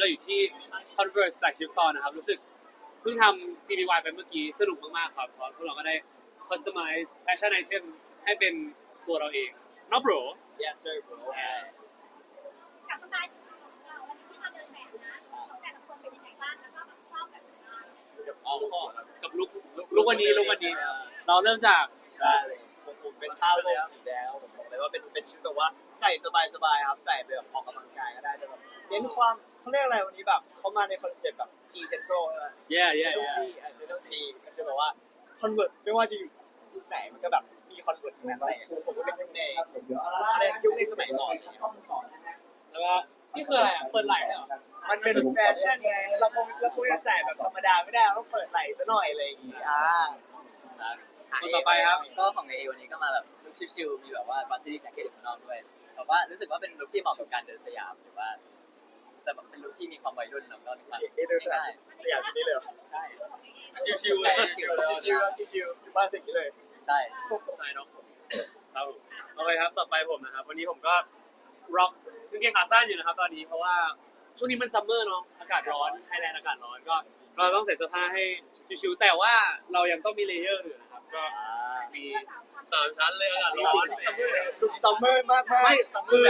เราอยู่ที่ Converse Flagship Store นะครับ รู้สึกเพิ่งทำ CBY ไปเมื่อกี้สนุกมากๆครับเพราะพวกเราก็ได้ customize fashion item ให้เป็นตัวเราเองเนาะ bro yes sir bro กับสไตล์ของเราวันนี้ที่มาเดินแบบนะของแต่ละคนเป็นยังไงบ้างแล้วก็แบบชอบแบบไหนเอาข้อครับกับลุกลุกวันนี้ลุกวันนี้ เราเริ่มจากได้เลยผมผมเป็นผ้าโลมสีแดงผมบอกเลยว่าเป็นเป็นชุดแบบว่าใส่สบายๆครับใส่ไปแบบออกกำลังกายก็ได้แต่แบบ เน้นความเขาเรียกอะไรวันนี้แบบเขามาในคอนเซ็ปต์แบบ C Central ใช่ไหม yeah yeah Central yeah C อะ Central C ก็คือแบบว่า convert ไม่ว่าจะอยู่ยุคไหนมันก็แบบมี convert ทั้งนั้นอะไรอย่างเงี้ยผมก็เป็นยุคในเขาเรียกยุคในสมัยก่อนอะไรอย่างเงี้ยแล้วก็นี่คืออะไรอะเปิดไหล่เหรอมันเป็นแฟชั่นไงเราคงเราคงจะใส่แบบธรรมดาไม่ได้เราต้องเปิดไหล่ซะหน่อยอะไรอย่างงี้อ่าคนต่อไปครับ ก็ของเอวันนี้ก็มาแบบลุคชิลๆมีแบบว่าบัสซี่แจ็คเก็ตอยู่ข้างนอกด้วยแบบว่ารู้สึกว่าเป็นลุคที่เหมาะกับการเดินสยามหรือว่า แต่แบบเป็นลุคที่มีความวัยรุ่นแล้วก็มีความเอเดอร์สันสยามชุดนี้เลยเหรอชิวๆใช่เลยชิลๆชิลชิวอยู่บ้านสิ่งนี้เลยๆใช่ๆใช่เนาะครับผมโอเคครับต่อไปผมนะครับ วันนี้ผมก็ร็อกกางเกงขาสั้นอยู่นะครับ ตอนนี้เพราะว่าช่วงนี้มันซัมเมอร์เนาะอากาศร้อนไทยแลนด์อากาศร้อนก็เราต้องใส่เสื้อผ้าให้ชิวๆแต่ว่าเรายังต้องมีเลเยอร์อยู่นะครับ ก็มีสามชั้นสามชั้นเลยอากาศร้อนดูซัมเมอร์มากมากไม่คือ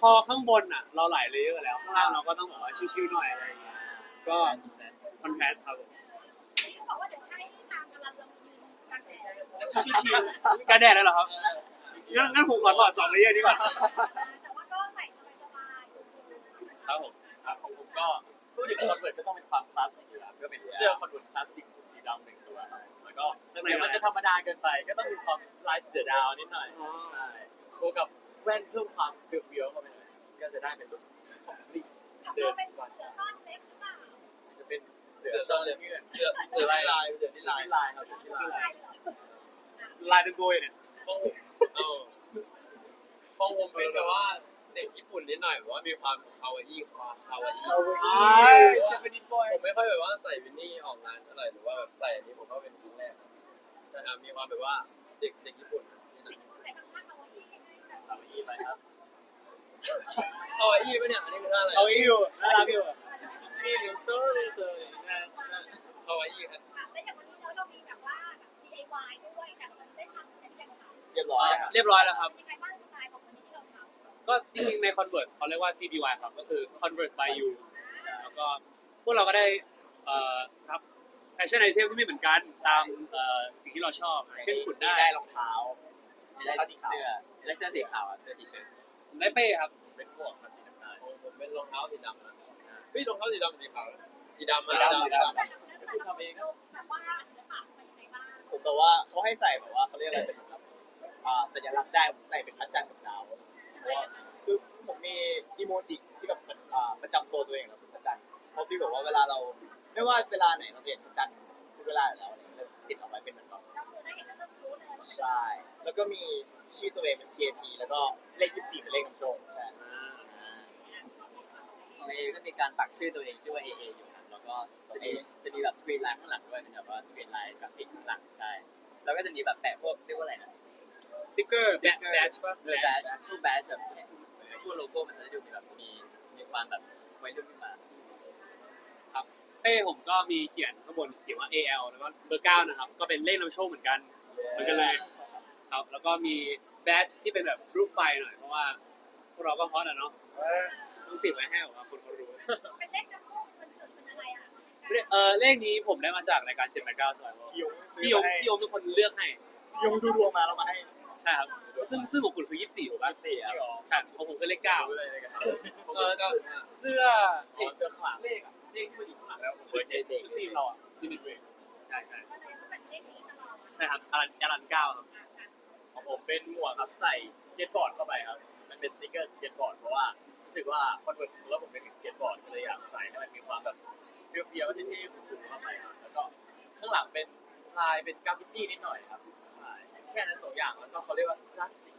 พอข้างบนอะ เราหลายเลเยอร์แล้วข้างล่างเราก็ต้องแบบว่าชิวๆหน่อยอะไรอย่างเงี้ยก็คอนแทสครับผมที่เขาบอกว่าเดี๋ยวให้ทางกำลังลงทุนการแสดงชิวๆกันแดดแล้วเหรอครับงั้นงั้นผมขอถอดสองเลเยอร์ดีกว่าแต่ว่าก็ใส่สบายๆครับผมครับของผมก็พูดถึงคอนเวิร์ตก็ต้องเป็นความคลาสสิกอยู่แล้วก็เป็นเสื้อคอนเวิร์ตคลาสสิกสีดำหนึ่งตัวครับแล้ว ก็เดี๋ยวมันจะธรรมดาเกินไป ก็ต้องมีความลายเสือดาวนิดหน่อยใช่บวกกับแว่นเพิ่มความเฟี้ยวๆเข้าไปหน่อยก็จะได้เป็นลุค complete ขับเดิเรานเป็นสบายเสือซ่อนเล็บหรือเปล่าจะเป็นเสือซ่อนเล็บเงื่อนเสือเสือลายลายเสือที่ลายลายครับเสือที่ลายใช่เหรอลายเดนโบยเนี่ยของเออของผมเป็นแบบว่า เด็กญี่ปุ่นนิดหน่อยแบบว่ามีความคาวาอี้ความคาวาอี้จะเป็นดินบอยผมไม่ค่อยแบบว่าใส่วินนี่ออกงานเท่าไหร่หรือว่าแบบใส่อันนี้ผมก็เป็นครั้งแรกครับแต่อะมีความแบบว่าเด็กเด็กญี่ปุ่นนิดหน่อยแต่ทำท่าเอาไว้ที่ให้แบบคาวาอี้ไปครับคาวาอี้ปะเนี่ยอันนี้คือท่าอะไรเอาอีอยู่น่ารักอยู่มีหรือเตอร์เลยเตอร์นะนะคาวาอี้ครับแล้วอย่างวันนี้เรามีแบบว่า DIY ด้วยแต่เราได้ทำเป็นกันค่ะเรียบร้อยครับเรียบร้อยแล้วครับ จริงๆใน Converse เขาเรียกว่า CBY ครับ ก็คือ Converse by you แล้วก็พวกเราก็ได้เอ่อรับแฟชั่นไอเทมที่ไม่เหมือนกันตามเอ่อสิ่งที่เราชอบเช่นขุดได้ได้รองเท้าได้เสื้อได้เสื้อสีขาวอะเสื้อทีเชิ้ตได้เป้ครับเป็นพวกครับสีน้ำตาลผมเป็นรองเท้าสีดำนะเฮ้ยรองเท้าสีดำสีขาวสีดำมาสีดำแต่แต่เราแบบว่าศิลปะเป็นยังไงบ้างผมแบบว่าเขาให้ใส่แบบว่าเขาเรียกอะไรเป็นแบบอ่าสัญลักษณ์ได้ผมใส่เป็นพระจันทร์กับดาวเพราะว่า คือผมมีอีโมจิที่แบบมันอ่าประจำตัวตัวเองแล้วคือพระจันทร์เพราะพี่บอกว่าเวลาเรา ไม่ว่าเวลาไหนเราจะเห็นพระจันทร์ทุกเวลาอยู่แล้วอะไรอย่างเงี้ยติดเอาไว้เป็นเหมือนแบบก็คือได้เห็นแล้วก็รู้เลยว่าใช่แล้วก็มีชื่อตัวเองเป็น KP แล้วก็เลข24เป็นเลขนำโชคใช่ของเอก็มีการปักชื่อตัวเองชื่อว่าเอเออยู่ครับแล้วก็จะมีจะมีแบบสกรีนไลน์ข้างหลังด้วยเป็นแบบว่าสกรีนไลน์กราฟิกข้างหลังใช่ แล้วก็จะมีแบบแปะพวกเรียกว่าอะไรนะสติ๊กเกอร์แบทแบทป่ะเออแบชพวกแบชแบบ เนี่ยพวกโลโก้มันจะได้ดูมีแบบมีมีความแบบวัยรุ่นขึ้นมา ครับเป้ผมก็มีเขียนข้างบนเขียนว่า AL แล้วก็เบอร์เก้านะครับ ก็เป็นเลขนำโชคเหมือนกัน เหมือนกันเลย ครับ แล้วก็มีแบทที่เป็นแบบรูปไฟหน่อยเพราะว่าพวกเราก็ฮอตอะเนาะต้องติดไว้ให้แบบว่าคนเขารู้เป็นเลขกระโชกมันเกิดเป็นอะไรอะเออเลขนี้ผมได้มาจากรายการ789 Survival พี่ยงซื้อพี่ยงมาให้พี่ยงเป็นคนเลือกให้ พี่ยงดูดวงมาแล้วมาให้ ใช่ครับซึ่งซึ่งของคุณคือ24ถูกป่ะ24อะใช่ของผมคือเลขเก้ารู้เลยในกระถางเออเสื้ออ๋อเสื้อข้างหลังเลขอะเลขที่มันอยู่ข้างหลังแล้วชุดเด็กชุดทีมเราอะที่เป็นเวทใช่ใช่ก็เลยต้องเป็นเลขนี้ตลอดใช่ครับอารันอารันเก้าครับของผมเป็นหมวกครับใส่สเก็ตบอร์ดเข้าไปครับมันเป็นสติกเกอร์สเก็ตบอร์ดเพราะว่ารู้สึกว่าคอนเวิร์ตแล้วผมเป็นสเก็ตบอร์ดก็เลยอยากใส่ให้มันมีความแบบเฟี้ยวๆเท่ๆคูลๆเข้าไปครับแล้วก็ข้างหลังเป็นลายเป็นกราฟฟิตี้นิดหน่อยครับใช่ แค่นั้นสองอย่างแล้วก็เขาเรียกว่าคลาสสิก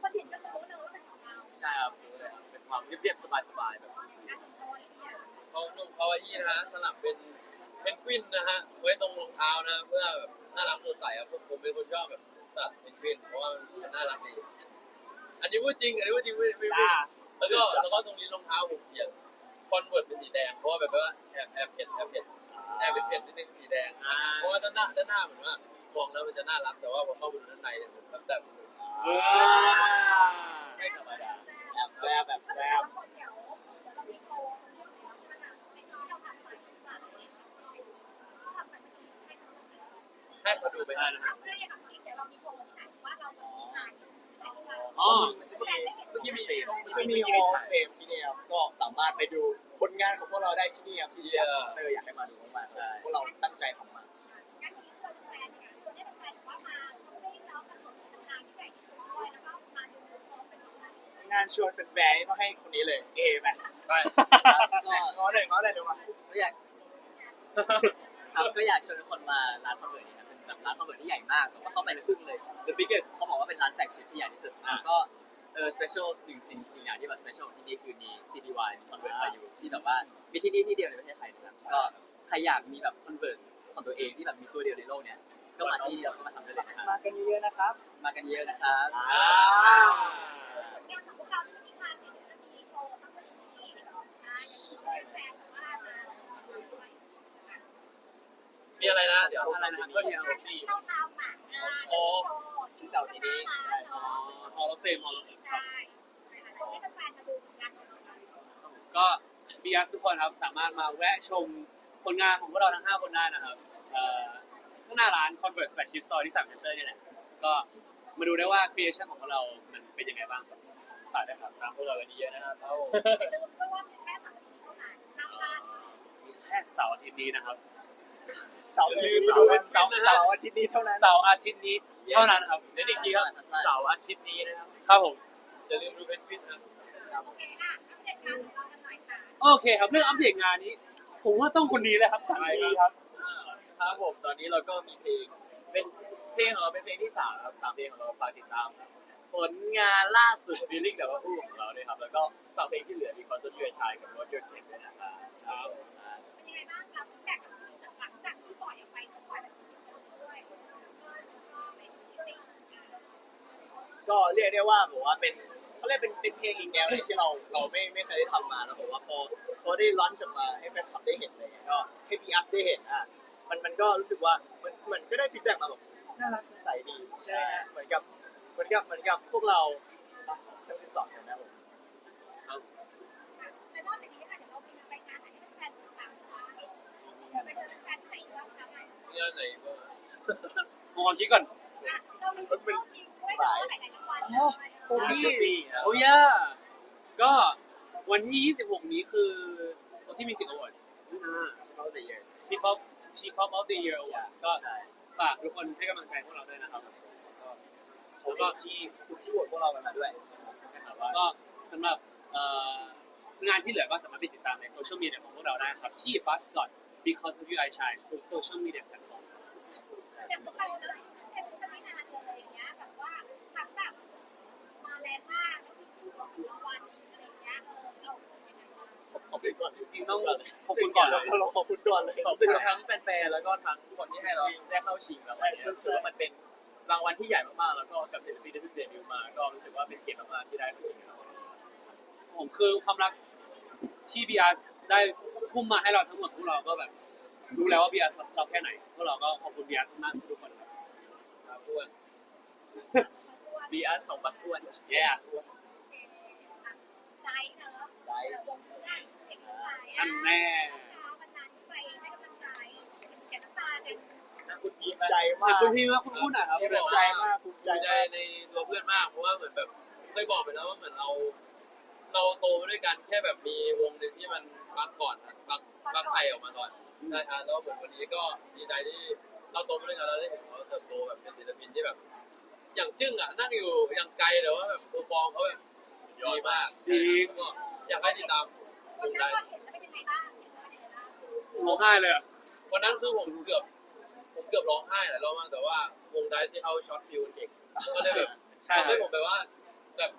คนเห็นก็จะรู้เลยว่าเป็นของเราใช่ครับรู้เลยครับเป็นความเรียบๆสบายๆแบบตอนนี้นะถึงโดยเนี่ยของนุ่มคาวาอี้นะฮะสลับเป็นเพนกวินนะฮะไว้ตรงรองเท้านะเพื่อแบบน่ารักสดใสครับผมผมเป็นคนชอบแบบตัดเพนกวินเพราะว่ามันน่ารักดีอันนี้พูดจริงอันนี้พูดจริงไม่ไม่ไม่จ้าแล้วก็แล้วก็ตรงนี้รองเท้าผมเขียนคอนเวิร์ตเป็นสีแดงเพราะว่าแบบว่าแอบแอบเผ็ดแอบเผ็ดแอบเผ็ดนิดนึงสีแดงอ่าเพราะว่าด้านหน้าด้านหน้าเหมือนว่า มองแล้วมันจะน่ารักแต่ว่าพอเข้าไปดูด้านในเนี่ยมันแบบเอไม่ธรรมดาแอบแซ่บแบบแซ่บคนเดี๋ยวเรามีโชว์คนเดียวแล้วให้เขาดูไปได้นะทำเพื่อให้กับเรามีโชว์ที่ไหนว่าเราจะมีถ่านอ๋อมันจะมีเมื่อกี้มีมันจะมีฮอลเฟมที่นี่ครับก็สามารถไปดูผลงานของพวกเราได้ที่นี่ครับที่เชียร์เตอร์อยากให้มาดูมากๆพวกเราตั้งใจทำมาานชวนแฟนๆนี่ต้องให้คนนี้เลย เอไหมก็ง้อเลยง้อเลยเดี๋ยวมาก็อยากครับก็อยากชวนทุกคนมาร้านคอนเวิร์ตนี้ครับเป็นแบบร้านคอนเวิร์ตที่ใหญ่มากผมว่าเข้าไปในครึ่งเลย the biggest เขาบอกว่าเป็นร้านแฟลกชิพที่ใหญ่ที่สุดแล้วก็เออ special หนึ่งสิ่งหนึ่งอย่างที่แบบ special ที่นี่คือมี CDY มี Converse มาอยู่ที่แบบว่ามีที่นี่ที่เดียวในประเทศไทยนะครับก็ใครอยากมีแบบ Converse ของตัวเองที่แบบมีตัวเดียวในโลกเนี้ยก็มาที่นี่เราก็มาทำได้เลยนะครับมากันเยอะๆนะครับ มากันเยอะนะครับ อ่า งานของพวกเราที่งานเนี่ยเดี๋ยวจะมีโชว์สักวันนี้อ่าอย่างที่แฟนๆแบบว่ามาด้วย มีอะไรนะเดี๋ยวโชว์อะไรนะครับก็เดี๋ยวงานที่เราทำอะอ่าจะมีโชว์ที่เสาร์ที่นี้อ๋อฮอลล์เฟมฮอลล์ใช่โชว์ให้แฟนๆมาดูงานของเราก็บีอสทุกคนครับสามารถมาแวะชมผลงานของพวกเราทั้ง 5 คนได้นะครับเอ่อข้างหน้าร้าน Converse Flagship Store ที่สามเซ็นเตอร์นี่แหละก็มาดูได้ว่า creation ของพวกเรา มันเป็นยังไงบ้างครับฝากด้วยครับตามพวกเรากันเยอะนะครับเอาอย่าลืมด้วยว่ามีแค่สามนาทีเท่านั้นห้ามพลาดมีแค่เสาร์อาทิตย์นี้นะครับ เสาร์ที่นี้ดูเป็นเสาร์เสาร์อาทิตย์นี้เท่านั้น เสาร์อาทิตย์นี้เท่านั้นครับเดี๋ยวอีกทีครับเสาร์อาทิตย์นี้นะครับครับผมอย่าลืมดูเพนกวินนะโอเคอะอัปเดตงานของเรากันหน่อยค่ะโอเคครับเรื่องอัปเดตงานนี้ ผมว่าต้องคนนี้เลยครับจังดีครับครับผมตอนนี้เราก็มีเพลงเป็นเพลงของเราเป็นเพลงที่สามครับสามเพลงของเราฝากติดตามผลงานล่าสุดฟีลิ่งแบบว่าอู้ของเราด้วยครับแล้วก็ฝากเพลงที่เหลือมีคอนเสิร์ตเรือชายกับรถยนต์เซ็กด้วยนะครับครับเป็นยังไงบ้างคะฟีดแบ็กจากห ลังจากที่ปล่อยออกไปที่ปล่อยแบบนี้ด้วยก็ก็เป็นติดก็เรียกได้ว่าผมว่าเป็นเขาเรียกเป็นเป็นเพลงอีกแนวหนึงที่เราเราไม่ไม่เคยได้ทำมาแล้วผมว่าพอพอได้ร้อนออกมาให้แฟนคลับได้เห็นเลยก็ให้พีอัสได้เห็นอะมันมันก็รู้สึกว่ามันเหมือนก็ได้ฟีดแบ็กมาแบบน่ารักสดใสดีใช่ไหมฮะเหมือนกับเหมือนกับเหมือนกับพวกเราทั้งสิบสองคนนะผมและนอกจากนี้ ไปเจอแฟนๆที่ไหนบ้างคะเรื่องไหนก็มองคิดก่อนเรามีสิทธิ์เข้าชิงด้วยเนาะหลายๆรางวัลเลยตรงนี้ช้อปปี้ครับโอ้ย่าก็วันที่ 26 นี้คือวันที่มีสิง Awards อ่าชิปเอาแต่เยอะ Chief of Chief of of the Year Awards ก็ใช่ฝากทุกคนให้กำลังใจพวกเราด้วยนะครับเขาก็ที่ที่โหวตพวกเรากันมาด้วยก็สำหรับเอ่องานที่เหลือก็สามารถไปติดตามในโซเชียลมีเดียของพวกเราได้ครับที่ bus dot because of you I shine ทุกโซเชียลมีเดียแพลตฟอร์มแต่พวกเรานะแต่พวกจะไม่นานเลยอย่างเงี้ยแบบว่าทั้งแบบมาแรงมากแล้วมีชื่อของรางวัลอีกอะไรอย่างเงี้ยเออเราจะยังไงบ้างขอบคุณก่อนจริงๆต้องขอบคุณก่อนเลยเราขอบคุณก่อนเลยขอบคุณทั้งแฟนๆแล้วก็ทั้งคนที่ให้เราได้เข้าชิงรางวัลนี้รู้สึกว่ามันเป็นรางวัลที่ใหญ่มากๆแล้วก็กับศิลปินที่เพิ่งเดบิวต์มา ก็รู้สึกว่าเป็นเกียรติมากๆที่ได้เข้าชิงรางวัลนี้ผมคือความรัก ที่ BRS ได้ทุ่มมาให้เราทั้งหมดพวกเราก็แบบรู้แล้วว่า BRS เราแค่ไหนพวกเราก็ขอบคุณ BRS มากทุกคนครับครับอ้วนบีอัสของบัสอ้วน yeah ใจเนอะไลเออฟ์เพื่อนเด็กทั้งหลายอันแน่ใจเป็นเสียน้ำตากันนะคุณทีมใจมากคุณพี่มากคุณพูดหน่อยครับใจมากภูมิใจในตัวเพื่อนมากเพราะว่าเหมือนแบบเคยบอกไปแล้วว่าเหมือนเรา เราโตมาด้วยกันแค่แบบมีวงหนึ่งที่มันบักก่อนบักบักไทยออกมาก่อนใช่ฮะแล้วเหมือนวันนี้ก็ดีใจที่เราโตมาด้วยกันแล้วได้เห็นเขาเติบโตแบบเป็นศิลปินที่แบบ อย่างจึ้งอะนั่งอยู่อย่างไกลแต่ว่าแบบตัวฟองเขาแบบดีมากจริง ก็อยากให้ติดตามวันวงนั้ได้นเราเห็นแล้วเป็นยังไงบ้างเห็นแล้วเป็นยังไงบ้างร้องไห้เลยอะวันนั้นคือผมเกือบ ผมเกือบร้องไห้หลายรอบมากแต่ว่าวงได้ที่เอาช็อตฟิวเด็กก็เลยแบบ ใช่ทำครัให้บผมแบบว่าแบบ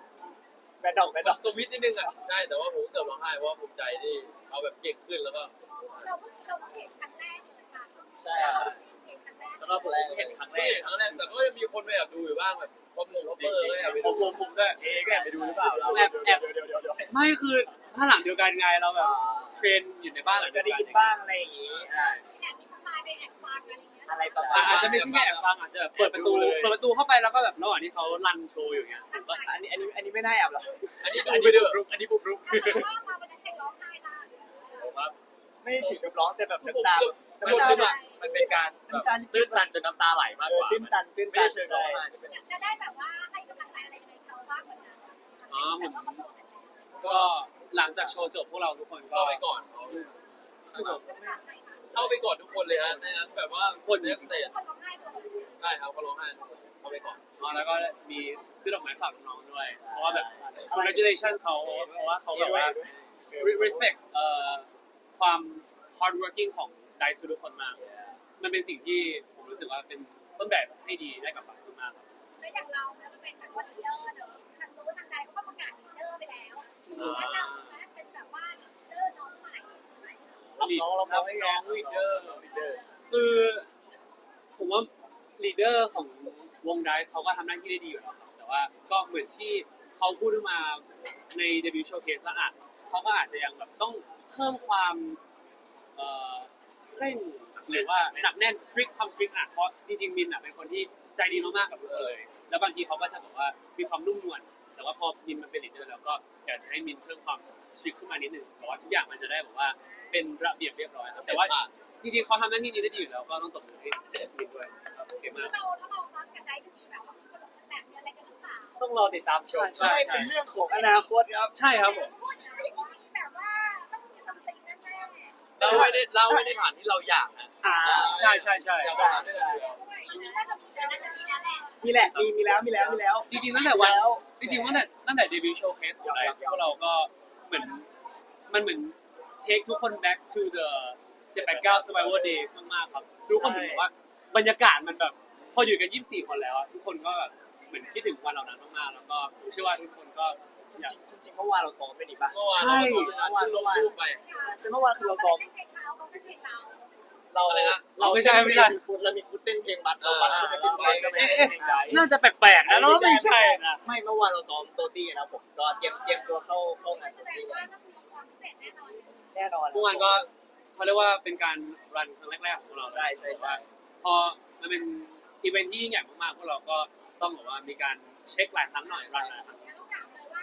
แบดดอกแบดดอกสวิตช์นิดนึงอะใช่แต่ว่าผมเกือบร้องไห้เพราะว่าภูมิใจที่เขาแบบเก่งขึ้นแล้วก็เราเพิ่งเราเพิ่งเห็นครั้งแรกเลยค่ะใช่เราครับเพิ่งเห็นครั้งแรกสำหรับผมเห็นครั้งแรกครั้งแรกแต่ก็ยังมีคนไปแอบดูอยู่บ้างแบบพอมงพอเปอร์ก็แอบไปผดูมผมผมด้วยเอ๊ะก็แอบไปดูหรือเปล่าเราแอบแอบเดี๋ยวเดี๋ยวเดี๋ยวเดี๋ยวไม่คือถ้าหลังเดียวกันไงเราแบบอ่าเทรนอยู่ในบ้านหลังก็เดียวได้กันยินบ้างอะไรอย่างงี้อ่าแอบมีสปายไปแอบฟังอะไรอย่างเงี้ย อะไรประมาอะณอาจจะไม่ใช่แค่แอบฟังอาจจะแบบเปิดประตูเปิดประตูเข้าไปแล้วก็แบบระหว่างที่เขารันโชว์อยู่เงี้ยผมก็อันนี้อันนี้อันนี้ไม่น่าแอบหรอกอันนี้อันนี้บุกรุกอันนี้บุกรุกถ้าเกิดว่ามาวันนั้นใครร้องไห้บ้างผมครับไม่ถึงกับร้องแต่แบบผมน้ำตามันน้ำตาคือแบแบบบมันเป็นการแบบตื้นตันจนน้ำตาไหลมากเอกอว่าตื้นตันตื้นไม่ตัได้นเชิงร้อใช่งไห้จะเป็นจะได้แบบว่าให้กำลังใจอะไรยังไงเขาบ้างวันนั้นแต่ว่าเขาโชว์เสร็จแล้วก็หลังจากโชว์จบพวกเราทุกคนก็เข้าไปก่อนรู้สึกแบบ เข้าไปก่อนทุกคนเลยฮะในนั้นแบบว่าคนเนสเตจคนร้องไห้หมดได้ครับเขาร้องไห้เข้าไปก่อนอ๋อแล้วก็มีซื้อดอกไม้ฝากน้องๆด้วย เพราะว่าแบบ congratulation เขาเพราะว่าเขาแบบว่า respect เอ่อความ hard working ของไดซ์ทุกคนมาก มันเป็นสิ่งที่ผมรู้สึกว่าเป็นต้นแบบให้ดีได้กับบัสมากครับไม่อย่างเราเนี่ยมันเป็นแบบว่าลีดเดอร์เนอะทางนู้นทางใดเขาก็ประกาศลีดเดอร์ไปแล้วหรือว่า น้องรับน้องให้น้แล้องวลีดเดอร์ คือผมว่าลีดเดอร์ของวงไดซ์เขาก็ทำหน้าที่ได้ดีอยู่แล้วครับแต่ว่าก็เหมือนที่เขาพูดขึ้นมาในเดบิวต์โชว์เคสว่าอะเขาก็อาจจะยังแบบต้องเพิ่มความเอ่อเคร่งหรือว่าหนักแน่น strict ความ strict อะเพราะจริงๆมินอะเป็นคนที่ใจดีมากๆกับทุกคนเลย แล้วบางทีเขาก็จะแบบว่ามีความนุ่มนวล แต่ว่าพอมินมันเป็นลีดเดอร์แล้วก็อยากจะให้มินเพิ่มความ strict ขึ้นมานิดนึงเพราะว่าทุกอย่างมันจะได้แบบว่าเป็นระเบียบเรียบร้อยครับแต่ว่าจริงๆเขาทำหน้าที่นี้ได้ดีอยู่แล้วก็ต้องตบมือให้มินด้วยครับเก่งมาถ้ากเราถ้าเราฟังกันได้จะมีแบบว่ามีคนแบบมีอะไรกันหรือเปล่าต้องรอติดตามชมใช่เป็นเรื่องของอนาคตครับใช่ครับผมพูดอย่างนี้มีแบบว่าต้องมีซัมติงแน่เราไม่ได้เราไม่ได้ผ่านที่เราอยากนะอ่าใช่ใช่ใช่อยากผ่านได้เลยๆอันนี้น่าจะมีน่าจะมีแล้วแหละมีแหละมีมีแล้วมีแล้วมีแล้ว จริงๆตั้งแต่วันแล้ว จริงๆตั้งแต่ตั้งแต่เดบิวต์โชว์เคสของไดซ์พวกเราก็เหมือนมันเหมือน take ทุกคน back to the 789 survival days มากๆครับ ทุกคนเหมือนแบบว่าบรรยากาศมันแบบ พออยู่กัน 24 คนแล้วอะทุกคนก็แบบเหมือนคิดถึงวันเหล่านั้นมากๆแล้วก็ผมเชื่อว่าทุกคนก็อยากจริงๆเมื่อวานเราซ้อมไปนี่ป่ะเมื่อวานใช่เราลงรูปไปใช่เมื่อวานคือเราซ้อม เป็นเพลงเราเขาเป็นเพลงเราเราอะไรนะเราไม่ใช่ไม่ใช่ ฟุตเรามีฟุตเต้นเพลงบัตเราบัตก็เป็นเพลงก็ก็ไม่เป็นเพลงใดน่าจะแปลกๆนะแล้วก็ไม่ใช่นะไม่เมื่อวานเราซ้อมโตตี้นะผมก็เตรียมเตรียมตัวเข้าเข้างานแสโตดงตี้ว่าต้องมีความพิเศษแน่นอนแน่นอนเมื่อวานก็เขาเรียกว่าเป็นการรันครั้งแรกๆของพวกเราใช่ใช่ใช่พอมันเป็นอีเวนท์ที่ยิ่งใหญ่มากๆพวกเราก็ต้องบอกว่ามีการเช็คหลายครั้งหน่อยรันหลายครั้งแล้วต้องถามเลยว่า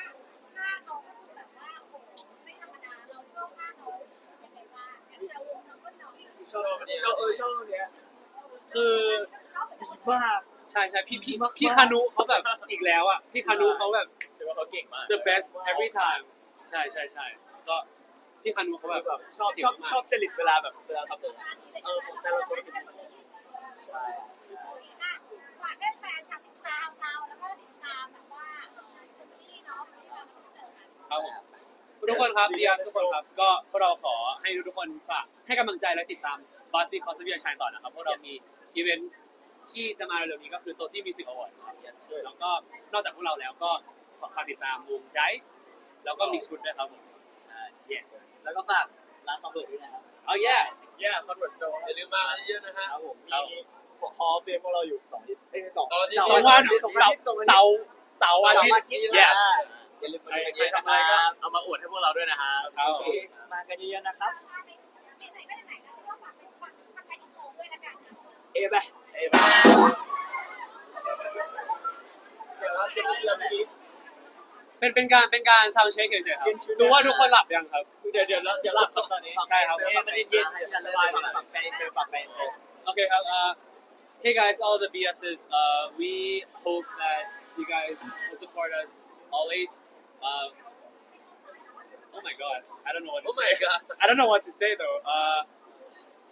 ถ้าเขาก็คือแบบว่าโอ้โหไม่ธรรมดาเราชอบหน้าน้องยังไงบ้างอยากจะวงน้องก็น้อง ชอบชอบเออชอบเนี้ยคือดีมากใช่ใช่พี่พี่พี่คานุเขาแบบอีกแล้วอะพี่คานุเขาแบบ ถือว่าเขาเก่งมาก the best every time ใช่ใช่ใช่ก็พี่คานุเขาแบบ ชอบชอบชอบจริตเวลาแบบเวลาทำเลยเออแต่ละคนใช่ฝากให้แฟนทำติดตามเราแล้วก็ติดตามแบบว่าสตอรี่เนาะที่เราเจอกันครับผม ทุกคนครับดีอาร์ทุกคนครับ ก็พวกเราขอให้ทุกคนฝากให้กำลังใจและติดตาม Boss Big Cause of Your Shine ต่อนะครับ พวกเรามีอีเวนท์ที่จะมาเร็วๆนี้ก็คือ Toti Music Awards ครับ yes sir แล้วก็นอกจากพวกเราแล้วก็ขอฝากติดตามวง Dice แล้วก็ Mix Food ด้วยครับผมใช่ yes แล้วก็ฝากร้านคอมเบิร์ตด้วยนะครับ oh yeah แย่คอนเวิร์ตโตอย่าลืมมากันเยอะๆนะฮะครับผมมีพอเฟรมพวกเราอยู่สองอาทิตย์เอ้ยสองตอนนี้สองวันสองวันสองวัน เสาร์เสาร์อาทิตย์ yeah yeah อย่าลืมใครมาใครเยอะๆทำนะอะไรคก็รับเอามาอวดให้พวกเราด้วยนะครับครับ โอเคมากันเยอะๆนะครับมาในไหนก็ไหนแล้วก็ฝากเป็นฝากทางการอินเตอร์ด้วยละกันนะเอะไปเอ้ยไปเดี๋ยวเราจะมีเรามีเป็นเป็นการเป็นการซาวเช็คเฉยๆครับดูว่าทุกคนหลับยังครับ เดี๋ยวเดี๋ยวเราเดี๋ยวหลับครับตอนนี้ ใช่ครับฝากแฟนอินเตอร์ฝากแฟนอินเตอร์ฝากแฟนอินเตอร์ Okay, uh, hey guys, all the BSs. Uh, we hope that you guys will support us always. Um, oh my god, I don't know what. To Oh say. my god I don't know what to say though. Uh,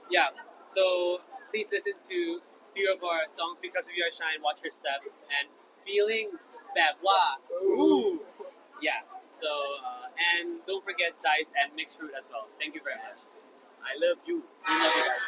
yeah. So please listen to few of our songs because of your shine. Watch your step and feeling that wah. Ooh. Yeah. So uh, and don't forget dice and mixed fruit as well. Thank you very much. I love you We love you guys.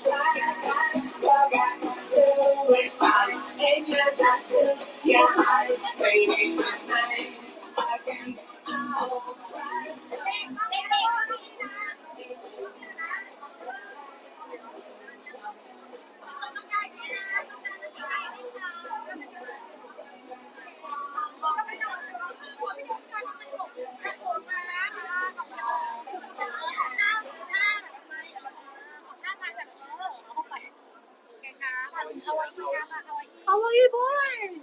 How are you born?